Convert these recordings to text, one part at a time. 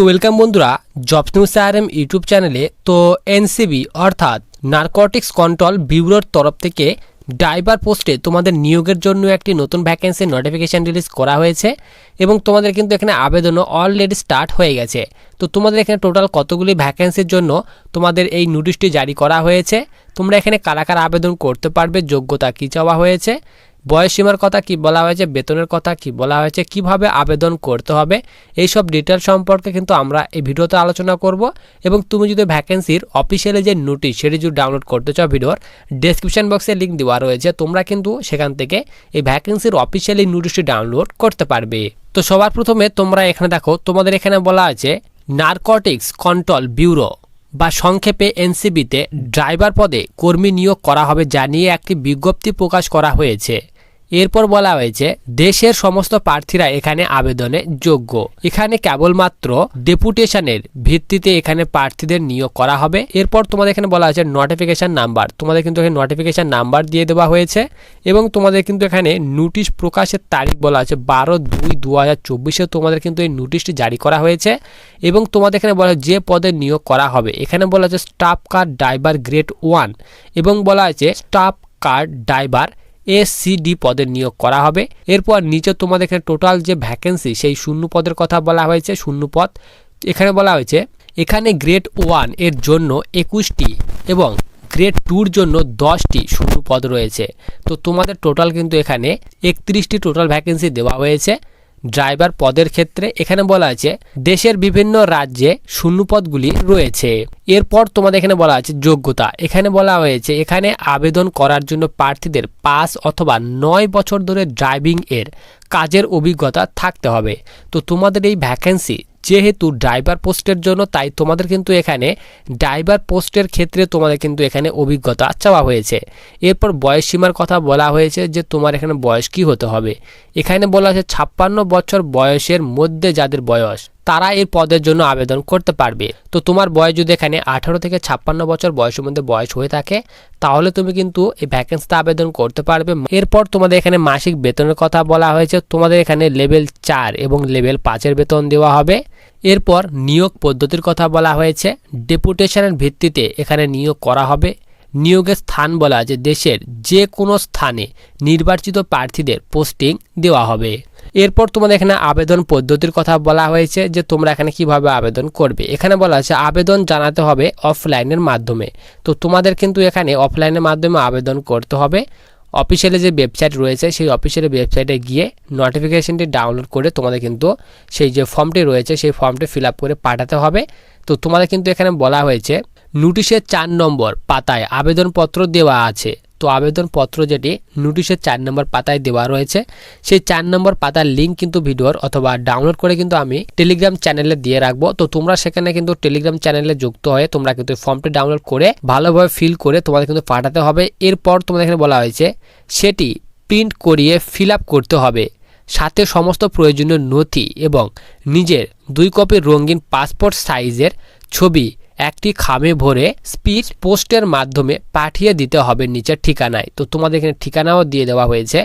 তো ওয়েলকাম বন্ধুরা job news RM YouTube চ্যানেলে তো এনসিবি অর্থাৎ নার্কোটিক্স কন্ট্রোল ব্যুরোর তরফ থেকে ড্রাইভার পোস্টে তোমাদের নিয়োগের জন্য একটি নতুন ভ্যাকেন্সি নোটিফিকেশান রিলিজ করা হয়েছে এবং তোমাদের কিন্তু এখানে আবেদনও অলরেডি স্টার্ট হয়ে গেছে। তো তোমাদের এখানে টোটাল কতগুলি ভ্যাকেন্সির জন্য তোমাদের এই নোটিশটি জারি করা হয়েছে? তোমরা এখানে কারা কারা আবেদন করতে পারবে? যোগ্যতা কী চাওয়া হয়েছে? বয়সীমার কথা কি বলা হয়েছে, বেতনের কথা কি বলা হয়েছে, কীভাবে আবেদন করতে হবে এই সব ডিটেল সম্পর্কে কিন্তু আমরা এই ভিডিওতে আলোচনা করব। এবং তুমি যদি ভ্যাকেন্সির অফিসিয়ালি যে নোটিশ সেটি যদি ডাউনলোড করতে চাও ভিডিওর ডেসক্রিপশন বক্সে লিঙ্ক দেওয়া রয়েছে। তোমরা কিন্তু সেখান থেকে এই ভ্যাকেন্সির অফিসিয়ালি নোটিশটি ডাউনলোড করতে পারবে। তো সবার প্রথমে তোমরা এখানে দেখো, তোমাদের এখানে বলা আছে, নার্কটিক্স কন্ট্রোল ব্যুরো বা সংক্ষেপে এনসিবিতে ড্রাইভার পদে কর্মী নিয়োগ করা হবে যা নিয়ে একটি বিজ্ঞপ্তি প্রকাশ করা হয়েছে। এরপর বলা হয়েছে, দেশের সমস্ত প্রার্থীরা এখানে আবেদনে যোগ্য। এখানে কেবলমাত্র ডেপুটেশনের ভিত্তিতে এখানে প্রার্থীদের নিয়োগ করা হবে। এরপর তোমাদের এখানে বলা হয়েছে নোটিফিকেশন নাম্বার তোমাদের কিন্তু এখানে নোটিফিকেশান নাম্বার দিয়ে দেওয়া হয়েছে এবং তোমাদের কিন্তু এখানে নোটিশ প্রকাশের তারিখ বলা আছে বারো দুই দু হাজার চব্বিশে। তোমাদের কিন্তু এই নোটিশটি জারি করা হয়েছে এবং তোমাদের এখানে বলা যে পদে নিয়োগ করা হবে। এখানে বলা আছে staff car driver grade one এবং বলা আছে স্টাফ কার ড্রাইভার এসসিডি পদের নিয়োগ করা হবে। এরপর নিচে তোমাদের এখানে টোটাল যে ভ্যাকেন্সি সেই শূন্য পদের কথা বলা হয়েছে, শূন্য পদ। এখানে বলা হয়েছে, এখানে গ্রেড ওয়ানের জন্য একুশটি এবং গ্রেড টুর জন্য দশটি শূন্য পদ রয়েছে। তো তোমাদের টোটাল কিন্তু এখানে একত্রিশটি টোটাল ভ্যাকেন্সি দেওয়া হয়েছে। ড্রাইভার পদের ক্ষেত্রে এখানে বলা আছে, দেশের বিভিন্ন রাজ্যে শূন্যপদগুলি রয়েছে। এরপর তোমাদের এখানে বলা আছে যোগ্যতা। এখানে বলা হয়েছে, এখানে আবেদন করার জন্য প্রার্থীদের পাঁচ অথবা নয় বছর ধরে ড্রাইভিং এর কাজের অভিজ্ঞতা থাকতে হবে। তো তোমাদের এই ভ্যাকেন্সি যেহেতু ড্রাইভার পোস্টের জন্য, তাই তোমাদের কিন্তু এখানে ড্রাইভার পোস্টের ক্ষেত্রে তোমাদের কিন্তু এখানে অভিজ্ঞতা চাওয়া হয়েছে। এরপর বয়স সীমার কথা বলা হয়েছে যে তোমার এখানে বয়স কি হতে হবে। এখানে বলা হয়েছে ছাপ্পান্ন বছর বয়সের মধ্যে যাদের বয়স, তারা এই পদের জন্য আবেদন করতে পারবে। তো তোমার বয়স যদি এখানে আঠারো থেকে ছাপ্পান্ন বছর বয়সের মধ্যে বয়স হয়ে থাকে, তাহলে তুমি কিন্তু এই ভ্যাকেন্সিতে আবেদন করতে পারবে। এরপর তোমাদের এখানে মাসিক বেতনের কথা বলা হয়েছে। তোমাদের এখানে লেভেল চার এবং লেভেল পাঁচের বেতন দেওয়া হবে। এরপর নিয়োগ পদ্ধতির কথা বলা হয়েছে। ডেপুটেশনের ভিত্তিতে এখানে নিয়োগ করা হবে। নিয়োগের স্থান বলা আছে, দেশের যে কোনো স্থানে নির্বাচিত প্রার্থীদের পোস্টিং দেওয়া হবে। এরপর তোমাদের এখানে আবেদন পদ্ধতির কথা বলা হয়েছে যে তোমরা এখানে কীভাবে আবেদন করবে। এখানে বলা আছে, আবেদন জানাতে হবে অফলাইনের মাধ্যমে। তো তোমাদের কিন্তু এখানে অফলাইনের মাধ্যমে আবেদন করতে হবে। অফিসিয়ালি যে ওয়েবসাইট রয়েছে, সেই অফিসিয়ালি ওয়েবসাইটে গিয়ে নোটিফিকেশনটি ডাউনলোড করে তোমাদের কিন্তু সেই যে ফর্মটি রয়েছে, সেই ফর্মটি ফিল করে পাঠাতে হবে। তো তোমাদের কিন্তু এখানে বলা হয়েছে নোটিশের চার নম্বর পাতায় আবেদনপত্র দেওয়া আছে। তো আবেদনপত্র যেটি, নোটিশের চার নম্বর পাতায় দেওয়া রয়েছে। সেই চার নম্বর পাতার লিঙ্ক কিন্তু ভিডিওর অথবা ডাউনলোড করে কিন্তু আমি টেলিগ্রাম চ্যানেলে দিয়ে রাখব। তো তোমরা সেখানে কিন্তু টেলিগ্রাম চ্যানেলে যুক্ত হয়ে তোমরা কিন্তু ফর্মটি ডাউনলোড করে ভালোভাবে ফিল করে তোমাদের কিন্তু পাঠাতে হবে। এরপর তোমাদের এখানে বলা হয়েছে, সেটি প্রিন্ট করিয়ে ফিল করতে হবে। সাথে সমস্ত প্রয়োজনীয় নথি এবং নিজের দুই কপি রঙিন পাসপোর্ট সাইজের ছবি একটি খামে ভরে স্পিড পোস্টের মাধ্যমে পাঠিয়ে দিতে হবে নিচের ঠিকানায়। তো তোমাদের এখানে ঠিকানাও দিয়ে দেওয়া হয়েছে।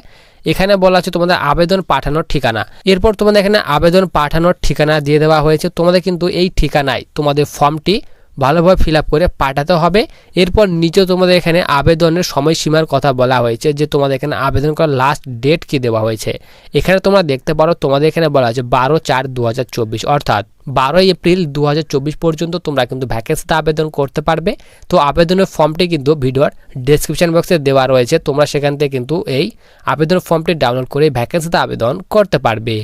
এখানে বলা আছে তোমাদের আবেদন পাঠানোর ঠিকানা। এরপর তোমাদের এখানে আবেদন পাঠানোর ঠিকানা দিয়ে দেওয়া হয়েছে। তোমাদের কিন্তু এই ঠিকানায় তোমাদের ফর্মটি ভালোভাবে ফিল করে পাঠাতে হবে। এরপর নিচে তোমাদের এখানে আবেদনের সময়সীমার কথা বলা হয়েছে যে তোমাদের এখানে আবেদন করার লাস্ট ডেট কি দেওয়া হয়েছে। এখানে তোমরা দেখতে পারো তোমাদের এখানে বলা আছে বারো চার দু অর্থাৎ বারোই এপ্রিল দু হাজার চব্বিশ পর্যন্ত তোমরা কিন্তু ভ্যাকেন্সিতে আবেদন করতে পারবে। তো আবেদনের ফর্মটি কিন্তু ভিডিওর ডেসক্রিপশন বক্সে দেওয়া রয়েছে। তোমরা সেখান থেকে কিন্তু এই আবেদন ফর্মটি ডাউনলোড করে ভ্যাকেন্সিতে আবেদন করতে পারবে।